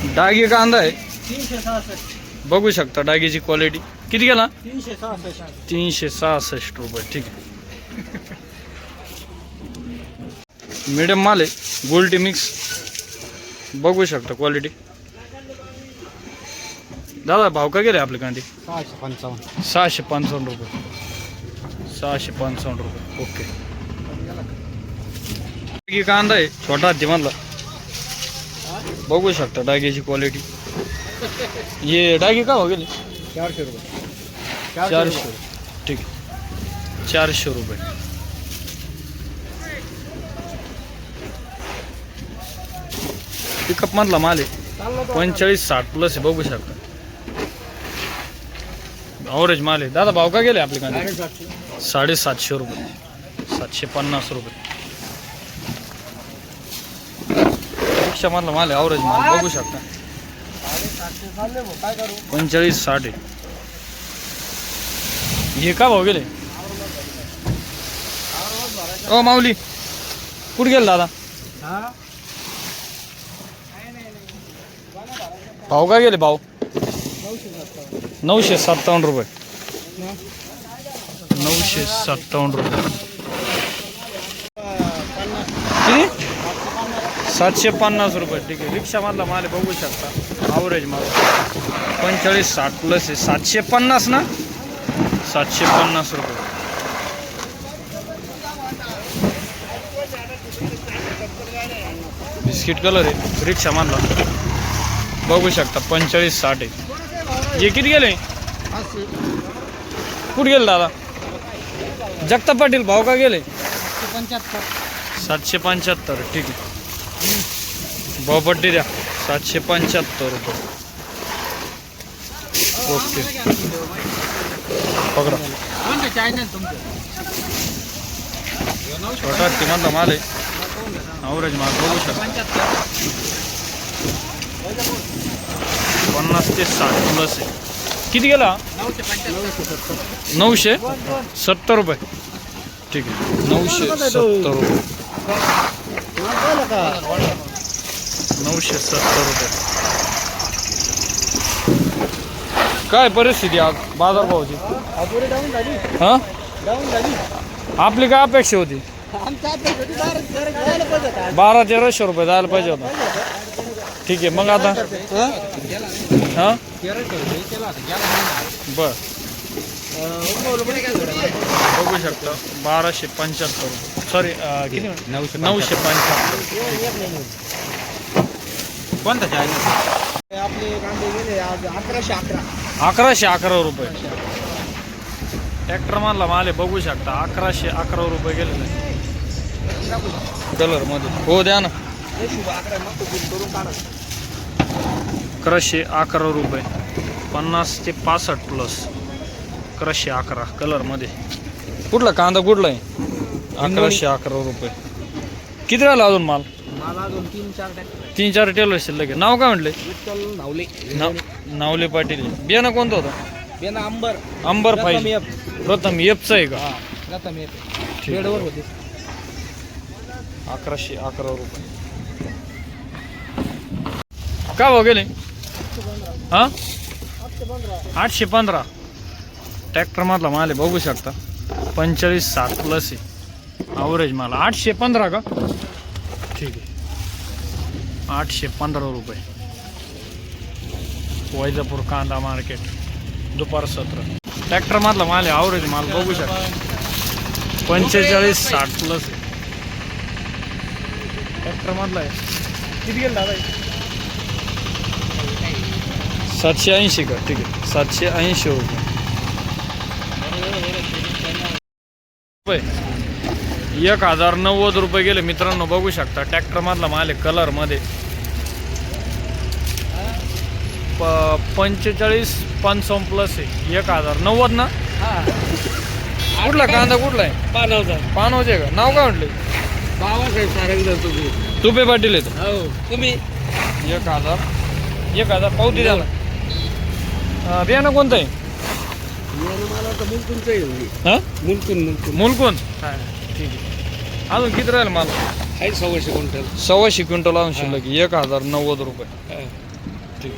डागी कांदा आहे. तीनशे सहासष्ट. बघू शकता डागीची क्वालिटी किती गेला? तीनशे सहासष्ट. तीनशे सहासष्ट रुपये. ठीक आहे. मिडियम माल आहे. गोल्टी मिक्स बघू शकता क्वालिटी दादा भाव का गेले आपले कांदे? सहाशे पंचावन्न. सहाशे पंचावन्न रुपये. सहाशे पंचावन्न रुपये. ओके डागी कांदा आहे. छोटा हत्तीमधला. बघू शकता डागीची क्वालिटी हे डागी का हो गेली? चारशे रुपये. चारशे ठीक आहे. चारशे रुपये. पिकअप मधला माल आहे. पंचेचाळीस साठ प्लस आहे बघू शकता. अवरेज माल आहे. दादा भाव का गेले आपले कांदे? साडेसातशे रुपये. सातशे पन्नास रुपये. रिक्षा मधला माल आहे अवरेज माल बघू शकता. काय पंचेचाळीस साठ. आहे हे का भाव गेले? ओ माऊली कुठे गेला दादा? हा? भाव का गेले सत्तावन्न. नऊशे सत्तावन्न रुपये. नऊशे सत्तावन्न रुपये किती सातशे पन्नास रुपये. ठीक आहे. रिक्षामधला माल बघू शकता. आवरेज माल. पंचेचाळीस साठ. प्लस आहे. सातशे पन्नास ना? सातशे पन्नास रुपये. बिस्किट कलर आहे. रिक्षामधला. बघू शकता. पंचेचाळीस साठ आहे. हे किती गेले? कुठे गेले दादा? जगताप पाटील भाव का गेले? सातशे पंच्याहत्तर. ठीक आहे. भावपट्टी द्या सातशे पंच्याहत्तर रुपये ओके पकडा छोटा किमान माल आहे अवरेज माल बघू शकता पन्नास ते साठ प्लस आहे किती गेला नऊशे सत्तर रुपये ठीक आहे नऊशे सत्तर रुपये नऊशे सत्तर रुपये. काय परिस्थिती आज बाजारभावाची हा? आपली काय अपेक्षा होती? बारा तेराशे रुपये जायला पाहिजे होता. ठीक आहे मग आता? हां? बरं अं, उन्हाळ्यामध्ये काय झालं? बघू शकता. बाराशे पंच्याहत्तर. सॉरी किती? नऊशे नऊशे पंच्याहत्तर. कोणता चायना आपले कांदे गेले आज अकराशे अकरा. अकराशे अकरा रुपये. ट्रॅक्टर मधला माल बघू शकता. अकराशे अकरा रुपये गेलेले कलरमध्ये. हो द्या ना. अकराशे अकरा रुपये. पन्नास ते पासष्ट प्लस अकराशे अकरा. कलरमध्ये. कुठला कांदा कुठला आहे? अकराशे अकरा रुपये. किती राहिला अजून माल? मला अजून तीन चार तीन चार टेलर शिल्लक आहे नाव काय म्हटले? विठ्ठल नावले. नाव नावले पाटील. बियाणं कोणतं होतं? बेना अंबर. अंबर प्रथम पाहिजे. एफ. प्रथम एफचं आहे का? हा. ठीक. बेडवर होते. अकराशे अकरा रुपये. का भाव गेले? हा? आठशे पंधरा. ट्रॅक्टर मधला माल आहे बघू शकता. पंचेचाळीस सात प्लस आहे. अवरेज माल. आठशे पंधरा का? ठीक आहे. आठशे पंधरा रुपये. वैजापूर कांदा मार्केट दुपार सतरा. ट्रॅक्टरमधला माल आहे अवरेज माल बघू शकता. पंचेचाळीस साठ प्लस आहे. ट्रॅक्टरमधला आहे. किती गेलं दादा? सातशे ऐंशी का? ठीक आहे. सातशे ऐंशी रुपये. एक हजार नव्वद रुपये गेले. मित्रांनो बघू शकता ट्रॅक्टर मधला माल आहे कलरमध्ये. प- पंचेचाळीस पंचावन्न प्लस आहे. एक हजार नव्वद ना? कुठला कांदा कुठला आहे? पानवचा. पानवचे का? नाव काय म्हटले? बाबासाहेब सारंग तुम्ही तुपे. पाटील येतो हो. तुम्ही? एक हजार. एक हजार पावती द्या ना बियाणं कोणतं आहे मला वाटतं मुलकुंचं आहे हां. मुलकुन मुलकुन ठीक आहे. अजून किती राहील मला? आहे सव्वाशे क्विंटल. सव्वाशे क्विंटल आणून शिल्लक आहे. एक हजार नव्वद रुपये. ठीक